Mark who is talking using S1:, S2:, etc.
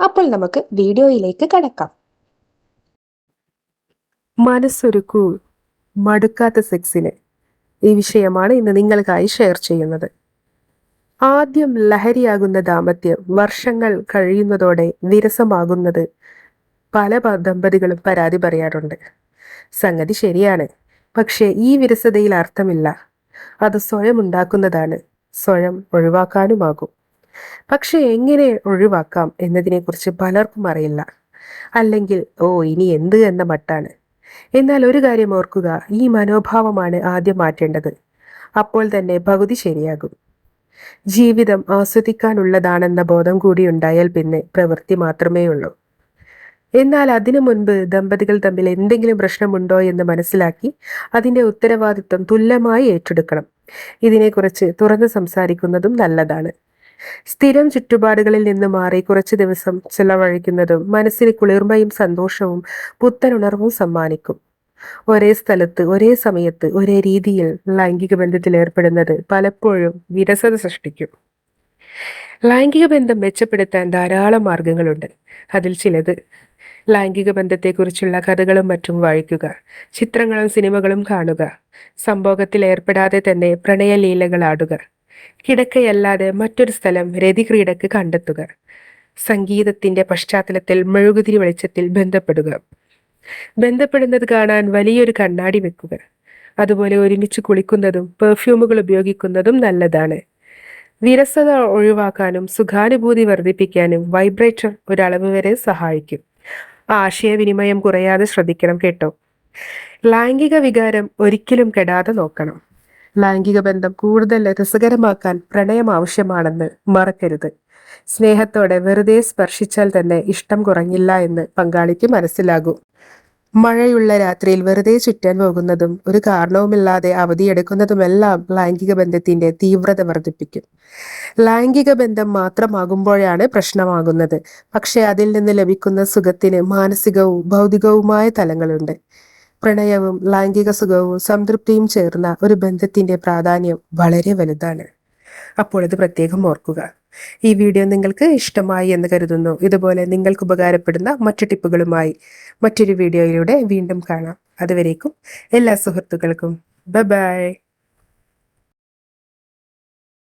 S1: അപ്പോൾ നമുക്ക് വീഡിയോയിലേക്ക് കടക്കാം.
S2: മനസ്സൊരുക്കൂ മടുക്കാത്ത സെക്സിന്. ഈ വിഷയമാണ് ഇന്ന് നിങ്ങൾക്കായി ഷെയർ ചെയ്യുന്നത്. ആദ്യം ലഹരിയാകുന്ന ദാമ്പത്യം വർഷങ്ങൾ കഴിയുന്നതോടെ വിരസമാകുന്നത് പല ദമ്പതികളും പരാതി പറയാറുണ്ട്. സംഗതി ശരിയാണ്. പക്ഷേ ഈ വിരസതയിൽ അർത്ഥമില്ല. അത് സ്വയം ഉണ്ടാക്കുന്നതാണ്. സ്വയം ഒഴിവാക്കാനുമാകും. പക്ഷെ എങ്ങനെ ഒഴിവാക്കാം എന്നതിനെക്കുറിച്ച് പലർക്കും അറിയില്ല. അല്ലെങ്കിൽ ഓ ഇനി എന്ത് എന്ന മട്ടാണ്? എന്നാൽ ഒരു കാര്യം ഓർക്കുക ഈ മനോഭാവമാണ് ആദ്യം മാറ്റേണ്ടത്. അപ്പോൾ തന്നെ പകുതി ശരിയാകും. ജീവിതം ആസ്വദിക്കാനുള്ളതാണെന്ന ബോധം കൂടി ഉണ്ടായാൽ പിന്നെ പ്രവൃത്തി മാത്രമേ ഉള്ളൂ. എന്നാൽ അതിനു മുൻപ് ദമ്പതികൾ തമ്മിൽ എന്തെങ്കിലും പ്രശ്നമുണ്ടോ എന്ന് മനസ്സിലാക്കി അതിന്റെ ഉത്തരവാദിത്വം തുല്യമായി ഏറ്റെടുക്കണം. ഇതിനെക്കുറിച്ച് തുറന്ന് സംസാരിക്കുന്നതും നല്ലതാണ്. സ്ഥിരം ചുറ്റുപാടുകളിൽ നിന്ന് മാറി കുറച്ചു ദിവസം ചെലവഴിക്കുന്നതും മനസ്സിന് കുളിർമയും സന്തോഷവും പുത്തനുണർവും സമ്മാനിക്കും. ഒരേ സ്ഥലത്ത് ഒരേ സമയത്ത് ഒരേ രീതിയിൽ ലൈംഗിക ബന്ധത്തിൽ ഏർപ്പെടുന്നത് പലപ്പോഴും വിരസത സൃഷ്ടിക്കും. ലൈംഗിക ബന്ധം മെച്ചപ്പെടുത്താൻ ധാരാളം മാർഗങ്ങളുണ്ട്. അതിൽ ചിലത് ലൈംഗിക ബന്ധത്തെക്കുറിച്ചുള്ള കഥകളും മറ്റും വായിക്കുക ചിത്രങ്ങളും സിനിമകളും കാണുക സംഭോഗത്തിൽ ഏർപ്പെടാതെ തന്നെ പ്രണയലീലകൾ ആടുക കിടക്കയല്ലാതെ മറ്റൊരു സ്ഥലം രതിക്രീഡക്ക് കണ്ടെത്തുക. സംഗീതത്തിന്റെ പശ്ചാത്തലത്തിൽ മെഴുകുതിരി വെളിച്ചത്തിൽ ബന്ധപ്പെടുക. ബന്ധപ്പെടുന്നത് കാണാൻ വലിയൊരു കണ്ണാടി വെക്കുക. അതുപോലെ ഒരുമിച്ച് കുളിക്കുന്നതും പെർഫ്യൂമുകൾ ഉപയോഗിക്കുന്നതും നല്ലതാണ്. വിരസത ഒഴിവാക്കാനും സുഖാനുഭൂതി വർദ്ധിപ്പിക്കാനും വൈബ്രേറ്റർ ഒരളവ് വരെ സഹായിക്കും. ആശയവിനിമയം കുറയാതെ ശ്രദ്ധിക്കണം കേട്ടോ. ലൈംഗിക വികാരം ഒരിക്കലും കെടാതെ നോക്കണം. ലൈംഗിക ബന്ധം കൂടുതൽ രസകരമാക്കാൻ പ്രണയം ആവശ്യമാണെന്ന് മറക്കരുത്. സ്നേഹത്തോടെ വെറുതെ സ്പർശിച്ചാൽ തന്നെ ഇഷ്ടം കുറഞ്ഞില്ല എന്ന് പങ്കാളിക്ക് മനസ്സിലാകും. മഴയുള്ള രാത്രിയിൽ വെറുതെ ചുറ്റാൻ പോകുന്നതും ഒരു കാരണവുമില്ലാതെ അവധിയെടുക്കുന്നതുമെല്ലാം ലൈംഗിക ബന്ധത്തിന്റെ തീവ്രത വർദ്ധിപ്പിക്കും. ലൈംഗിക ബന്ധം മാത്രമാകുമ്പോഴാണ് പ്രശ്നമാകുന്നത്. പക്ഷെ അതിൽ നിന്ന് ലഭിക്കുന്ന സുഖത്തിന് മാനസികവും ഭൗതികവുമായ തലങ്ങളുണ്ട്. പ്രണയവും ലൈംഗിക സുഖവും സംതൃപ്തിയും ചേർന്ന ഒരു ബന്ധത്തിന്റെ പ്രാധാന്യം വളരെ വലുതാണ്. അപ്പോൾ ഇത് പ്രത്യേകം ഓർക്കുക. ഈ വീഡിയോ നിങ്ങൾക്ക് ഇഷ്ടമായി എന്ന് കരുതുന്നു. ഇതുപോലെ നിങ്ങൾക്ക് ഉപകാരപ്പെടുന്ന മറ്റു ടിപ്പുകളുമായി മറ്റൊരു വീഡിയോയിലൂടെ വീണ്ടും കാണാം. അതുവരേക്കും എല്ലാ സുഹൃത്തുക്കൾക്കും. ബൈ